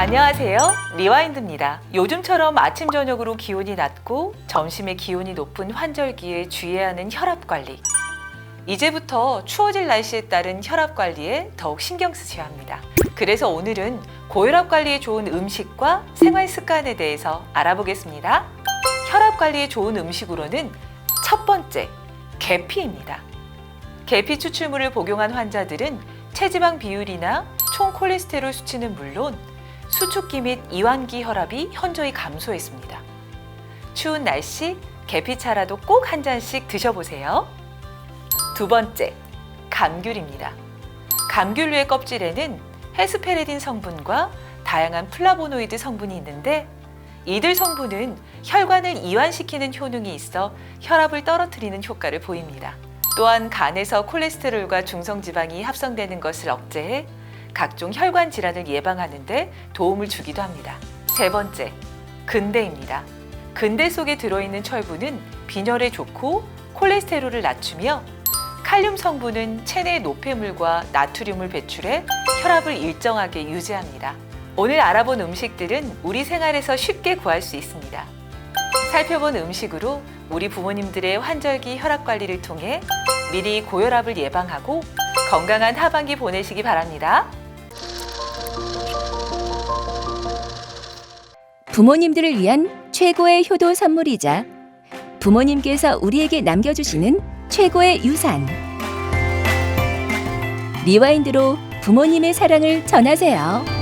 안녕하세요. 리와인드입니다. 요즘처럼 아침, 저녁으로 기온이 낮고 점심에 기온이 높은 환절기에 주의해야 하는 혈압 관리. 이제부터 추워질 날씨에 따른 혈압 관리에 더욱 신경 쓰셔야 합니다. 그래서 오늘은 고혈압 관리에 좋은 음식과 생활 습관에 대해서 알아보겠습니다. 혈압 관리에 좋은 음식으로는 첫 번째, 계피입니다. 계피 추출물을 복용한 환자들은 체지방 비율이나 총 콜레스테롤 수치는 물론 수축기 및 이완기 혈압이 현저히 감소했습니다. 추운 날씨 계피차라도 꼭 한 잔씩 드셔보세요. 두 번째, 감귤입니다. 감귤류의 껍질에는 헤스페레딘 성분과 다양한 플라보노이드 성분이 있는데 이들 성분은 혈관을 이완시키는 효능이 있어 혈압을 떨어뜨리는 효과를 보입니다. 또한 간에서 콜레스테롤과 중성지방이 합성되는 것을 억제해 각종 혈관 질환을 예방하는데 도움을 주기도 합니다. 세 번째, 근대입니다. 근대 속에 들어있는 철분은 빈혈에 좋고 콜레스테롤을 낮추며 칼륨 성분은 체내 노폐물과 나트륨을 배출해 혈압을 일정하게 유지합니다. 오늘 알아본 음식들은 우리 생활에서 쉽게 구할 수 있습니다. 살펴본 음식으로 우리 부모님들의 환절기 혈압 관리를 통해 미리 고혈압을 예방하고 건강한 하반기 보내시기 바랍니다. 부모님들을 위한 최고의 효도 선물이자 부모님께서 우리에게 남겨주시는 최고의 유산. 리와인드로 부모님의 사랑을 전하세요.